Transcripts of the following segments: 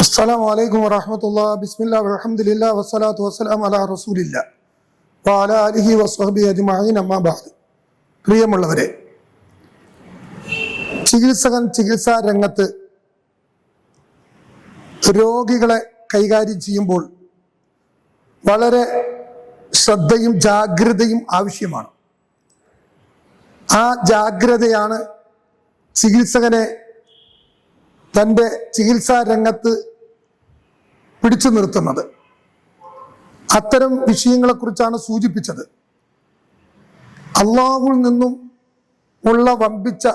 അസ്സാം വലൈക്കും വറഹമത്തുള്ള ബിസ്മില്ല അലഹമുല്ല വസ്സലാത്തു വസ്സലാം അല റസൂലില്ല പാല അലിഹി വസ്ഹബി അജ്മാഹിൻ അമ്മാബാദ് പ്രിയമുള്ളവരെ ചികിത്സകൻ ചികിത്സാ രംഗത്ത് രോഗികളെ കൈകാര്യം ചെയ്യുമ്പോൾ വളരെ ശ്രദ്ധയും ജാഗ്രതയും ആവശ്യമാണ്. ആ ജാഗ്രതയാണ് ചികിത്സകനെ തന്റെ ചികിത്സാ രംഗത്ത് പിടിച്ചു നിർത്തുന്നത്. അത്തരം വിഷയങ്ങളെക്കുറിച്ചാണ് സൂചിപ്പിച്ചത്. അള്ളാഹുൽ നിന്നും ഉള്ള വമ്പിച്ച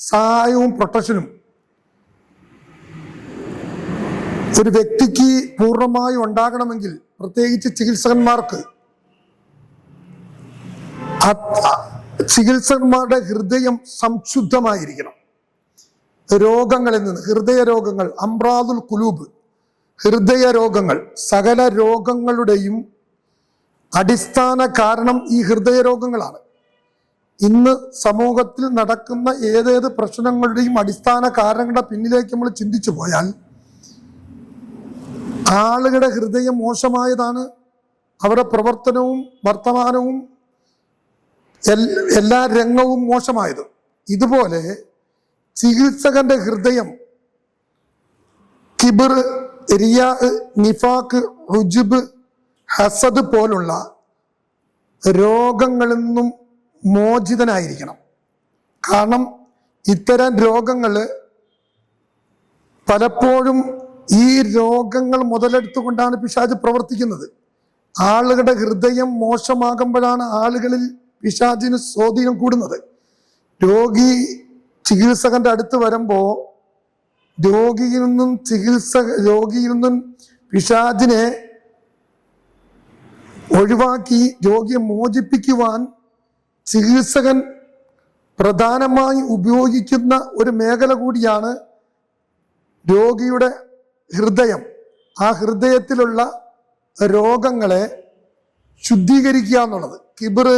സഹായവും പ്രൊട്ടക്ഷനും ഒരു വ്യക്തിക്ക് പൂർണമായും ഉണ്ടാകണമെങ്കിൽ പ്രത്യേകിച്ച് ചികിത്സകന്മാർക്ക് ചികിത്സകന്മാരുടെ ഹൃദയം സംശുദ്ധമായിരിക്കണം. രോഗങ്ങളിൽ നിന്ന് ഹൃദയ രോഗങ്ങൾ അംറാദുൽ കുലൂബ് ഹൃദയ രോഗങ്ങൾ സകല രോഗങ്ങളുടെയും അടിസ്ഥാന കാരണം ഈ ഹൃദയ രോഗങ്ങളാണ്. ഇന്ന് സമൂഹത്തിൽ നടക്കുന്ന ഏതേത് പ്രശ്നങ്ങളുടെയും അടിസ്ഥാന കാരണങ്ങളുടെ പിന്നിലേക്ക് നമ്മൾ ചിന്തിച്ചു പോയാൽ ആളുകളുടെ ഹൃദയം മോശമായതാണ്. അവരുടെ പ്രവർത്തനവും വർത്തമാനവും എല്ലാ രംഗവും മോശമായത്. ഇതുപോലെ ചികിത്സകന്റെ ഹൃദയം കിബിർ റിയാ നിഫാക്ക് ഹുജുബ് ഹസദ് പോലുള്ള രോഗങ്ങളിൽ നിന്നും മോചിതനായിരിക്കണം. കാരണം ഇത്തരം രോഗങ്ങൾ പലപ്പോഴും ഈ രോഗങ്ങൾ മുതലെടുത്തുകൊണ്ടാണ് പിശാജ് പ്രവർത്തിക്കുന്നത്. ആളുകളുടെ ഹൃദയം മോശമാകുമ്പോഴാണ് ആളുകളിൽ പിശാജിന് സ്വാധീനം കൂടുന്നത്. രോഗി ചികിത്സകന്റെ അടുത്ത് വരുമ്പോ രോഗിയിൽ നിന്നും ചികിത്സ രോഗിയിൽ നിന്നും പിശാചിനെ ഒഴിവാക്കി രോഗിയെ മോചിപ്പിക്കുവാൻ ചികിത്സകൻ പ്രധാനമായി ഉപയോഗിക്കുന്ന ഒരു മേഖല കൂടിയാണ് രോഗിയുടെ ഹൃദയം. ആ ഹൃദയത്തിലുള്ള രോഗങ്ങളെ ശുദ്ധീകരിക്കുക എന്നുള്ളത്. കിബിർ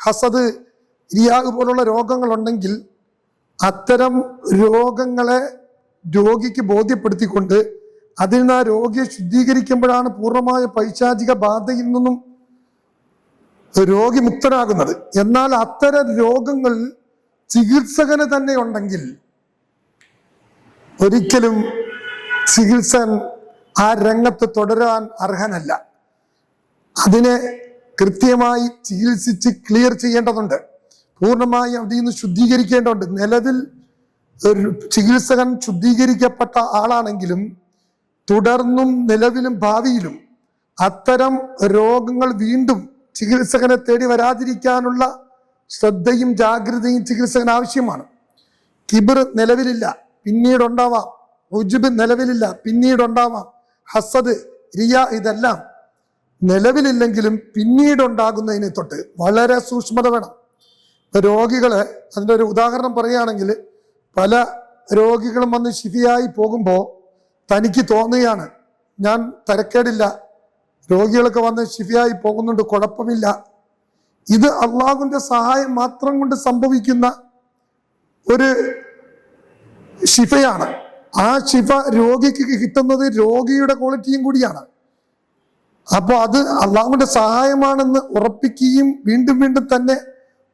ഹസദ് ഇരിയാഗ് പോലുള്ള രോഗങ്ങളുണ്ടെങ്കിൽ അത്തരം രോഗങ്ങളെ രോഗിക്ക് ബോധ്യപ്പെടുത്തിക്കൊണ്ട് അതിൽ നിന്ന് ആ രോഗിയെ ശുദ്ധീകരിക്കുമ്പോഴാണ് പൂർണമായ പൈശാചിക ബാധയിൽ നിന്നും രോഗി മുക്തനാകുന്നത്. എന്നാൽ അത്തരം രോഗങ്ങൾ ചികിത്സകന് തന്നെ ഉണ്ടെങ്കിൽ ഒരിക്കലും ചികിത്സൻ ആ രംഗത്ത് തുടരാൻ അർഹനല്ല. അതിനെ കൃത്യമായി ചികിത്സിച്ച് ക്ലിയർ ചെയ്യേണ്ടതുണ്ട്. പൂർണമായി അതിൽ നിന്ന് ശുദ്ധീകരിക്കേണ്ടതുണ്ട്. നിലവിൽ ഒരു ചികിത്സകൻ ശുദ്ധീകരിക്കപ്പെട്ട ആളാണെങ്കിലും തുടർന്നും നിലവിലും ഭാവിയിലും അത്തരം രോഗങ്ങൾ വീണ്ടും ചികിത്സകനെ തേടി വരാതിരിക്കാനുള്ള ശ്രദ്ധയും ജാഗ്രതയും ചികിത്സകൻ ആവശ്യമാണ്. കിബിർ നിലവിലില്ല പിന്നീടുണ്ടാവാം. ഉജുബ് നിലവിലില്ല പിന്നീടുണ്ടാവാം. ഹസദ് റിയ ഇതെല്ലാം നിലവിലില്ലെങ്കിലും പിന്നീട് ഉണ്ടാകുന്നതിനെ തൊട്ട് വളരെ സൂക്ഷ്മത വേണം. രോഗികളെ അതിന്റെ ഒരു ഉദാഹരണം പറയുകയാണെങ്കിൽ പല രോഗികളും വന്ന് ശിഫിയായി പോകുമ്പോൾ തനിക്ക് തോന്നുകയാണ് ഞാൻ തരക്കേടില്ല രോഗികളൊക്കെ വന്ന് ശിഫിയായി പോകുന്നുണ്ട് കുഴപ്പമില്ല. ഇത് അള്ളാഹുവിന്റെ സഹായം മാത്രം കൊണ്ട് സംഭവിക്കുന്ന ഒരു ശിഫയാണ്. ആ ശിഫ രോഗിക്ക് കിട്ടുന്നത് രോഗിയുടെ ക്വാളിറ്റിയും കൂടിയാണ്. അപ്പോൾ അത് അള്ളാഹുവിന്റെ സഹായമാണെന്ന് ഉറപ്പിക്കുകയും വീണ്ടും വീണ്ടും തന്നെ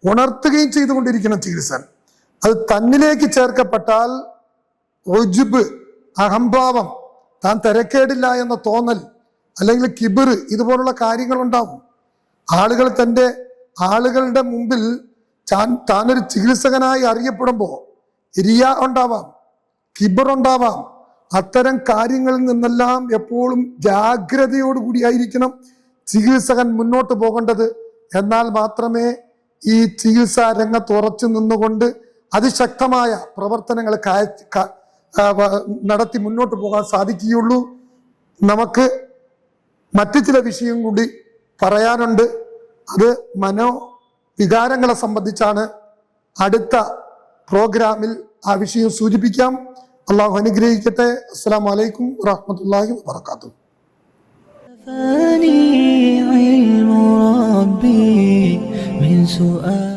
ഉണർത്തുകയും ചെയ്തുകൊണ്ടിരിക്കണം ചികിത്സ അത് തന്നിലേക്ക് ചേർക്കപ്പെട്ടാൽ ഒജുബ് അഹംഭാവം താൻ തിരക്കേടില്ല എന്ന തോന്നൽ അല്ലെങ്കിൽ കിബിർ ഇതുപോലുള്ള കാര്യങ്ങൾ ഉണ്ടാവും ആളുകൾ തന്റെ ആളുകളുടെ മുമ്പിൽ താൻ താനൊരു ചികിത്സകനായി അറിയപ്പെടുമ്പോൾ റിയ ഉണ്ടാവാം കിബർ ഉണ്ടാവാം അത്തരം കാര്യങ്ങളിൽ നിന്നെല്ലാം എപ്പോഴും ജാഗ്രതയോടുകൂടിയായിരിക്കണം ചികിത്സകൻ മുന്നോട്ട് പോകേണ്ടത്. എന്നാൽ മാത്രമേ ഈ ചികിത്സാ രംഗത്ത് ഉറച്ചു നിന്നുകൊണ്ട് അതിശക്തമായ പ്രവർത്തനങ്ങൾ നടത്തി മുന്നോട്ട് പോകാൻ സാധിക്കുകയുള്ളൂ. നമുക്ക് മറ്റു ചില വിഷയം കൂടി പറയാനുണ്ട്. അത് മനോവികാരങ്ങളെ സംബന്ധിച്ചാണ്. അടുത്ത പ്രോഗ്രാമിൽ ആ വിഷയം സൂചിപ്പിക്കാം. അള്ളാഹു അനുഗ്രഹിക്കട്ടെ അസ്സാം വലൈക്കും വാഹമത്തല്ലാഹി വാത്തു كفاني علم ربي من سؤال